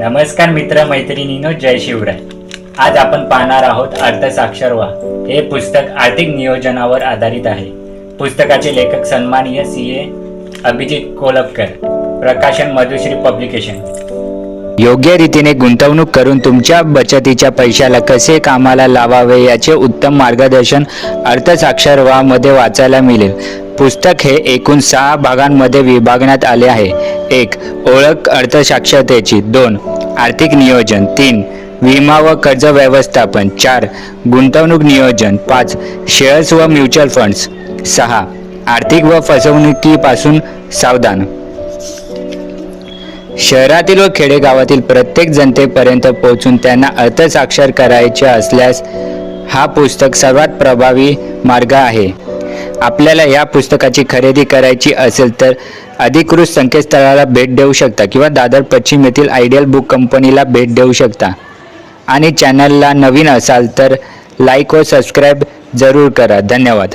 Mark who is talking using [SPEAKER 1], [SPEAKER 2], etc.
[SPEAKER 1] नमस्कार मित्र मैत्रिणीनो जय शिवराय. आज आपण पाहणार आहोत अर्थसाक्षर व्हा हे पुस्तक आर्थिक नियोजनावर आधारित आहे. पुस्तकाचे लेखक सन्माननीय सी ए अभिजित कोलपकर. प्रकाशन मधुश्री पब्लिकेशन.
[SPEAKER 2] योग्य रीतीने गुंतवणूक करून तुमच्या बचतीच्या पैशाला कसे कामाला लावावे याचे उत्तम मार्गदर्शन अर्थसाक्षर अर्थसाक्षरवामध्ये वाचायला मिळेल. पुस्तक हे एकूण सहा भागांमध्ये विभागण्यात आले आहे. एक ओळख अर्थसाक्षरतेची. दोन आर्थिक नियोजन. तीन विमा व कर्ज व्यवस्थापन. चार गुंतवणूक नियोजन. पाच शेअर्स व म्युच्युअल फंड्स. सहा आर्थिक व फसवणुकीपासून सावधान. शहरातील व खेडेगावातील प्रत्येक जनतेपर्यंत पोहोचून त्यांना अर्थसाक्षर करायचे असल्यास हा पुस्तक सर्वात प्रभावी मार्ग आहे. आपल्याला या पुस्तकाची खरेदी करायची असेल तर अधिकृत संकेतस्थळाला भेट देऊ शकता किंवा दादर पश्चिम येथील आयडियल बुक कंपनीला भेट देऊ शकता. आणि चॅनलला नवीन असाल तर लाईक व सबस्क्राईब जरूर करा. धन्यवाद.